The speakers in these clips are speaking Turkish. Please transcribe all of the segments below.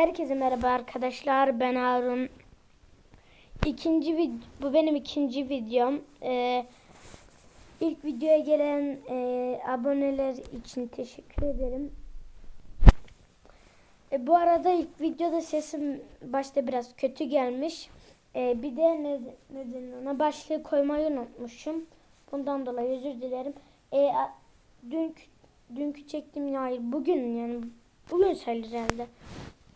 Herkese merhaba arkadaşlar. Ben Harun. İkinci vid- bu benim ikinci videom. Ee, ilk videoya gelen e, aboneler için teşekkür ederim. E, bu arada ilk videoda sesim başta biraz kötü gelmiş. E, bir de ne, neden ona başlığı koymayı unutmuşum. Bundan dolayı özür dilerim. E, a- dünkü, dünkü çektiğim hayır bugün yani bugün sayılır herhalde.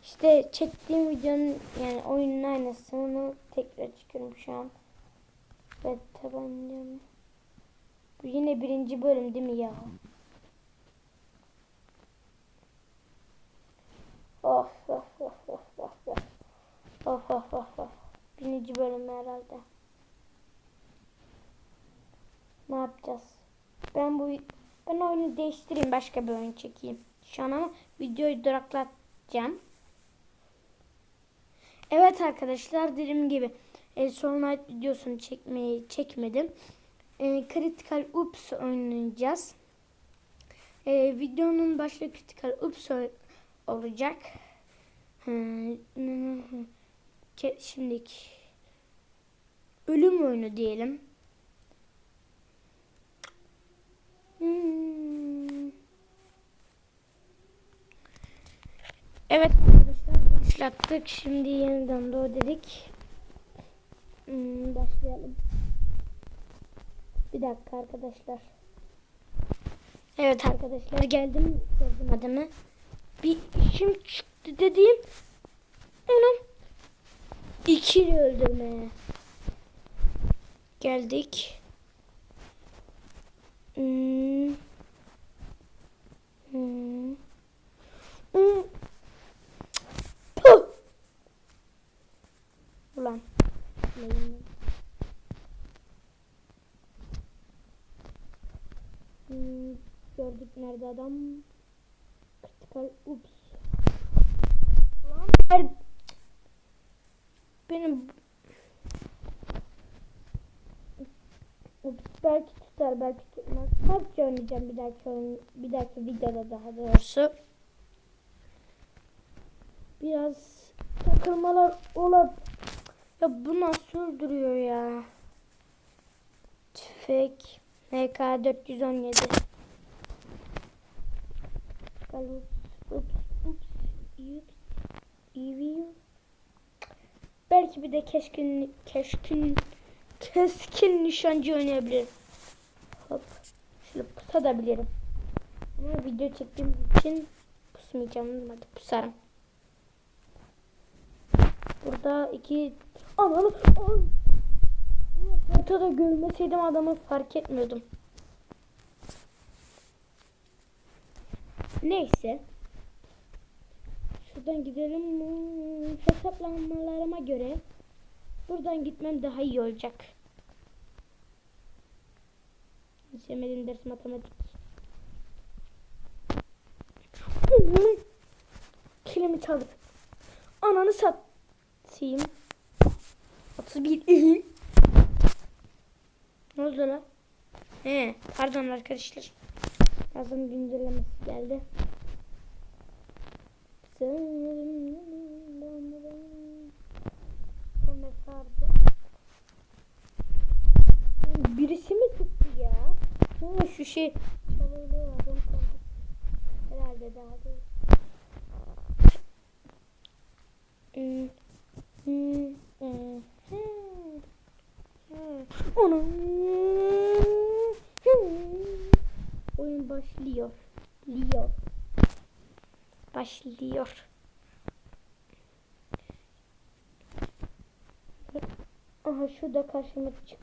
İşte çektiğim videonun yani oyunun aynısını tekrar çıkıyorum şu an. Ve tabancam. Bu yine birinci bölüm değil mi ya? Of of of of of of. Of of of of. Birinci bölüm herhalde. Ne yapacağız? Ben bu ben oyunu değiştireyim başka bir oyun çekeyim. Şu an ama videoyu duraklatacağım. Evet arkadaşlar dediğim gibi e, Knight videosunu çekmeyi çekmedim. E, Critical Oops oynayacağız. E, videonun başlığı Critical Oops olacak. Şimdiki ölüm oyunu diyelim. Evet başlattık. Şimdi yeniden doğ dedik. Hmm, başlayalım. Bir dakika arkadaşlar. Evet arkadaşlar geldim. Gördüm adamı. Bir işim çıktı dediğim. Onun ikili öldürmeye. Geldik. Hmm. Hmm. Hmm. Puh! Ulan. Hmm, gördük nerede adam? Critical ups. Ver- Benim Ups belki tutar belki tutmaz. PUBG oynayacağım bir dahaki oyun, bir dahaki videoda daha doğrusu. Biraz takılmalar olabilir. Ya bu nasıl öldürüyor ya? Tüfek MK 417 Bakalım. Ups ups ups EV Belki bir de keskin keskin keskin nişancı oynayabilirim. Hop. Şöyle pusabilirim. Ama video çektiğim için pusmayacağım. Hadi pusarım. Burada iki Ananı An- Haritada görmeseydim adamı fark etmiyordum. Neyse. Şuradan gidelim. Hesaplamalarıma göre buradan gitmem daha iyi olacak. Sevmediğim ders matematik. Hmm. Kilimi çaldı. Ananı satayım. 31. ne oldu lan? He, pardon arkadaşlar. Yazım güncellemesi geldi. Sardı. Birisi mi sıktı ya? Ha, şu şey onu kaldı. Herhalde daha değil. Hmm. Hmm. Hmm. Hmm. Hmm. Ana. Oyun başlıyor. Liyor. Başlıyor. Aha şurada karşıma çık.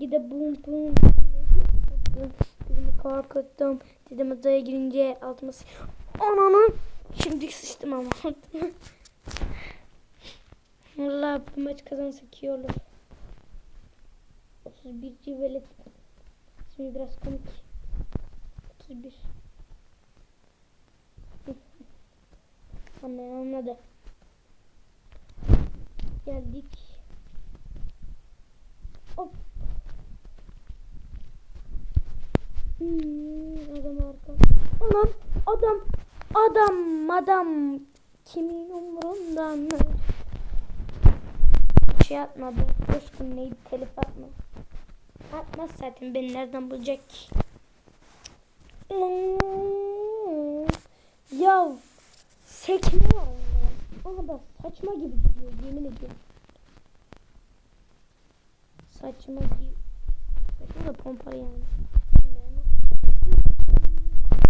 Gide bum bum. Dedim korkuttum. Dedim odaya girince altıma Ananın. Şimdi sıçtım ama. Allah bu maç kazansak iyi olur. 31 civelet. Şimdi biraz komik. 31. Anne anladı. Geldik. Hop. Hmm, adam arka. Ulan adam adam adam kimin umurunda mı? Şey atmadı. Coşkun neydi telif atma. Atmaz zaten beni nereden bulacak ki? Ya sekme var onda. Ama da saçma gibi gidiyor yemin ediyorum. Saçma gibi. Saçma da pompalı yani.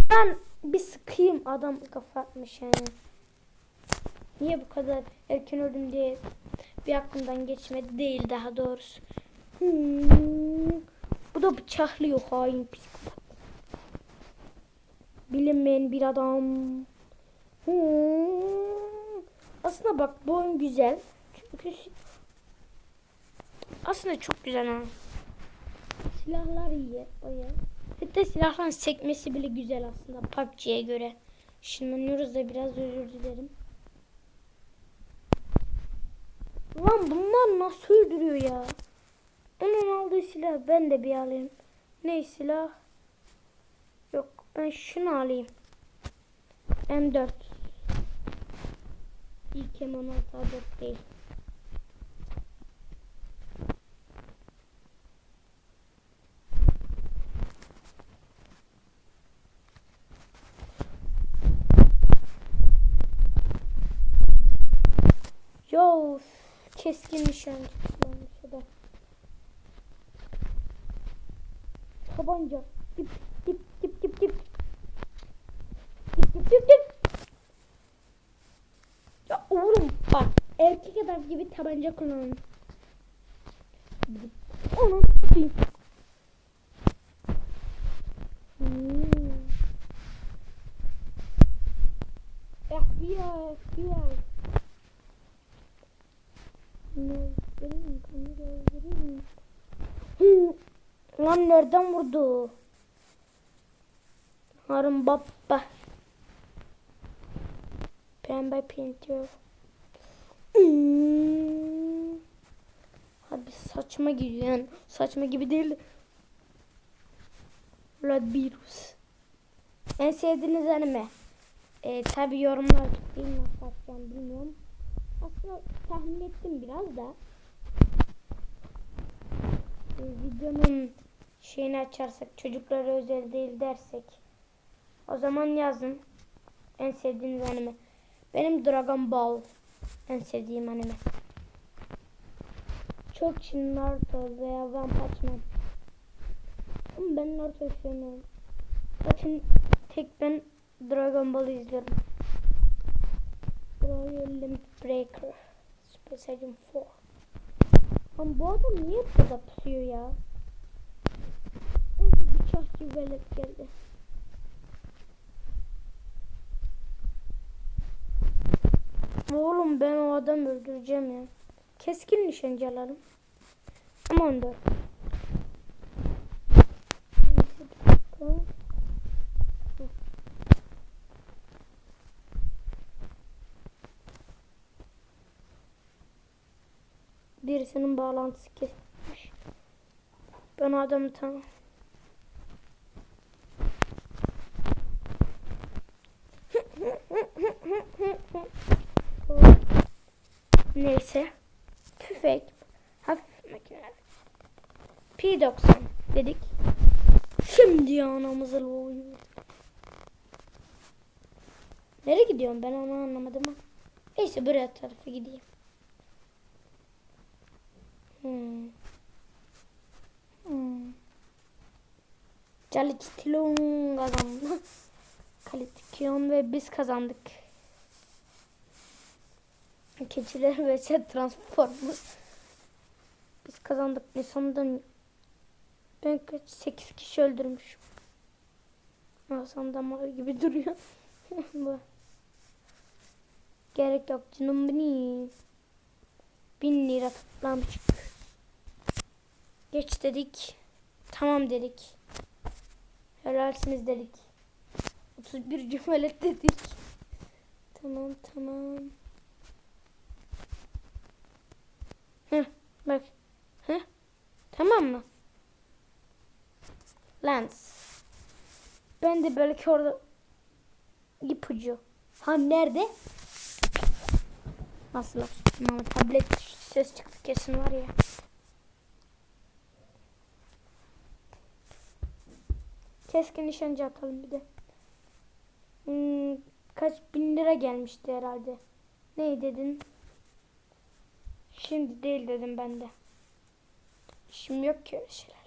Ben bir sıkayım adam kafa atmış yani. Niye bu kadar erken öldüm diye bir aklımdan geçmedi değil daha doğrusu. Hmm. Bu da bıçaklıyor hain psikopat. Bilinmeyen bir adam. Hmm. Aslında bak bu oyun güzel. Çünkü aslında çok güzel ha. Silahlar iyi. Baya. Hatta silahların sekmesi bile güzel aslında PUBG'ye göre. Şınlanıyoruz da biraz özür dilerim. Lan bunlar nasıl öldürüyor ya? Onun aldığı silah ben de bir alayım. Ne silah? Ben şunu alayım. M4. İlk M16 A4 değil. Yo keskin nişancı kullanmış adam. Tabanca. Bak erkek adam gibi tabanca kullanın. Onu tutayım. Hmm. FBI, FBI. Vereyim. Hı. Lan nereden vurdu? Harun baba. Pembe pintiyor. Abi saçma gidiyor yani. Saçma gibi değil. Radbirus. En sevdiğiniz anime? Ee, tabi yorumlar değil nasıl atacağım bilmiyorum. Aslında tahmin ettim biraz da. Ee, videonun şeyini açarsak çocuklara özel değil dersek o zaman yazın en sevdiğiniz anime. Benim Dragon Ball en sevdiğim anime. Çok Çin Naruto veya One Punch Man. Ama ben Naruto'yu sevmiyorum. Zaten tek ben Dragon Ball'ı izliyorum. Royal Limit Breaker. Super Saiyan 4. Ama bu adam niye burada pusuyor ya? Bıçak gibi velet geldi. Oğlum ben o adamı öldüreceğim ya. Keskin nişancı alalım. Ama 14. Neyse, bir dakika. Hı. Birisinin bağlantısı kesilmiş. Ben adamı tanım. Neyse. Tüfek. Hafif makine. P90 dedik. Şimdi anamızı loğuyor. Nereye gidiyorum ben onu anlamadım ha. Neyse buraya tarafa gideyim. Hmm. Hmm. Kazandı. Kalitikyon ve biz kazandık. Keçiler ve Transformers. Biz kazandık. Ne sandın? Ben kaç 8 kişi öldürmüşüm. Hasan damar gibi duruyor. Bu. Gerek yok canım benim. Bin lira toplamışık. Geç dedik. Tamam dedik. Helalsiniz dedik. 31 cümlet dedik. Tamam tamam. Heh, bak. Heh. Tamam mı? Lens. Ben de belki orada ipucu. Ha nerede? Nasıl ama tablet ses çıktı kesin var ya. Keskin nişancı atalım bir de. Hmm, kaç bin lira gelmişti herhalde. Ne dedin? Şimdi değil dedim ben de. Şimdi yok ki öyle şeyler.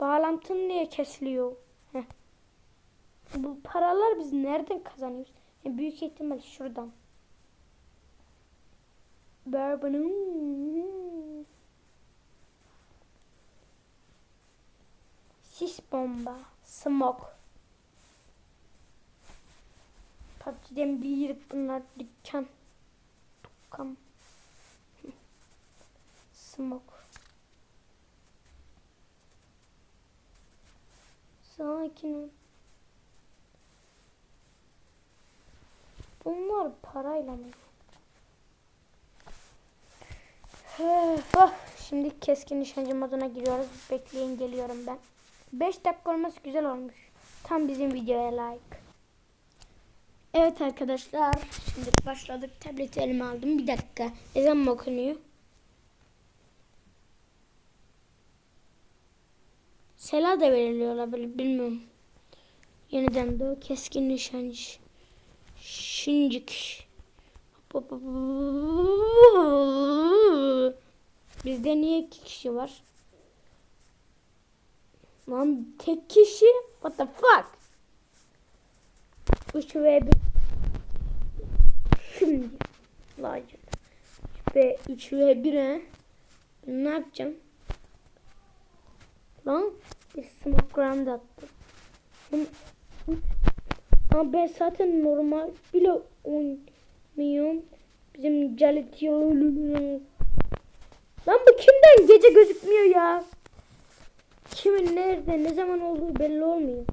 Bağlantın niye kesiliyor? Heh. Bu paralar biz nereden kazanıyoruz? Yani büyük ihtimal şuradan. Bourbon'un sis bomba, smoke. PUBG'den bir bunlar dükkan. Dükkan. Smoke. Sakin ol. Bunlar parayla mı? Şimdi keskin nişancı moduna giriyoruz. Bekleyin geliyorum ben. 5 dakika olması güzel olmuş. Tam bizim videoya layık. Evet arkadaşlar. Şimdi başladık. Tableti elime aldım. Bir dakika. Ezan mı okunuyor? Sela da veriliyor olabilir. Bilmiyorum. Yeniden de keskin nişancı. Şincik. Bizde niye iki kişi var? Lan tek kişi? What the fuck? 3 ve 1. Şimdi. Lacım. Ve 3 ve 1 he. Ne yapacağım? Lan bir smoke ground attım. Ama ben zaten normal bile oynuyorum. Bizim Calit Lan bu kimden gece gözükmüyor ya? Kimin nerede ne zaman olduğu belli olmuyor.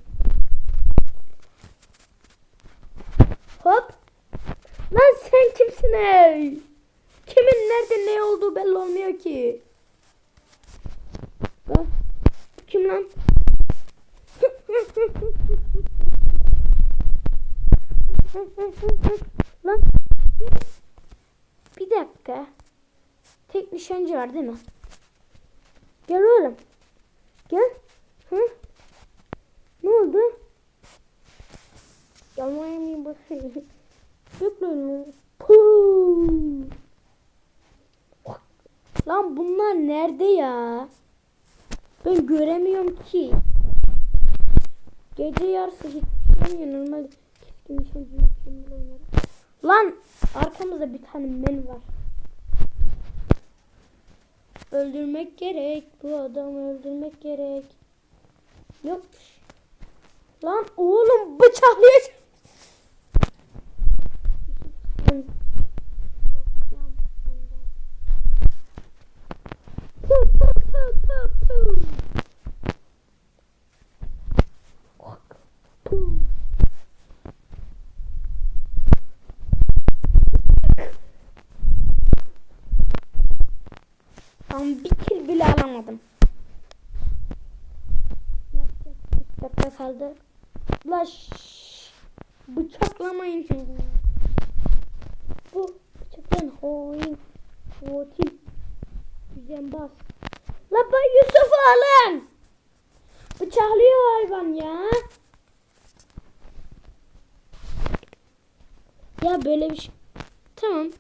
Hop. Lan sen kimsin ey? Kimin nerede ne olduğu belli olmuyor ki. Lan. Kim lan? Lan bir dakika. Tek nişancı var değil mi? Gel oğlum. Gel. Hı? Ne oldu? Bakayım? Yok lan. Puuu. Lan bunlar nerede ya? Ben göremiyorum ki. Gece yarısı hiç göremiyor normal keskin nişancı Lan arkamızda bir tane men var. Öldürmek gerek. Bu adamı öldürmek gerek. Yok. Lan oğlum bıçaklıyor. Tam bir kill bile alamadım. Dakika kaldı. Laş. Bıçaklamayın şimdi. Bu bıçaklan hoyin. Votil. Düzenbaz. La bak Yusuf alın. Bıçaklıyor hayvan ya. Ya böyle bir şey. Tamam.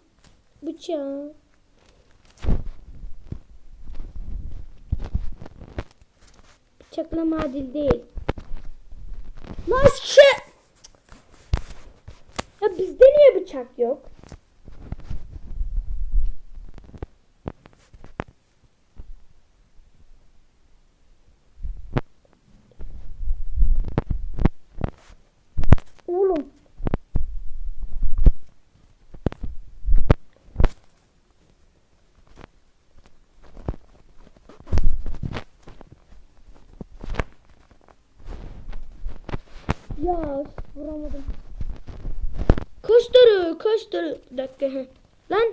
Bıçağı. Bıçaklama adil değil. Nasıl? Ya bizde niye bıçak yok? Oğlum. Ya vuramadım. Koşturu, koşturu. Bir dakika. Lan.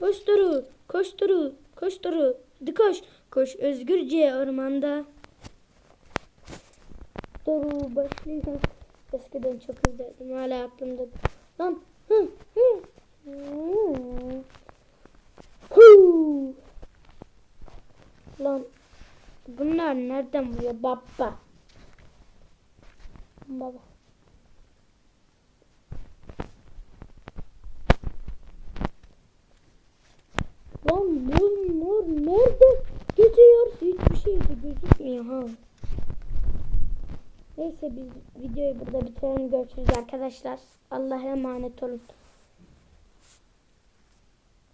Koşturu, koşturu, koşturu. Hadi koş. Koş özgürce ormanda. Doğru başlıyor. Eskiden çok izlerdim. Hala aklımda. Lan. Hı, hı. Hmm. Lan bunlar nereden vuruyor baba? Baba. Lan bunlar nerede geziyor? Hiçbir şey de gözükmüyor ha. Neyse biz videoyu burada bitirelim. Görüşürüz arkadaşlar. Allah'a emanet olun.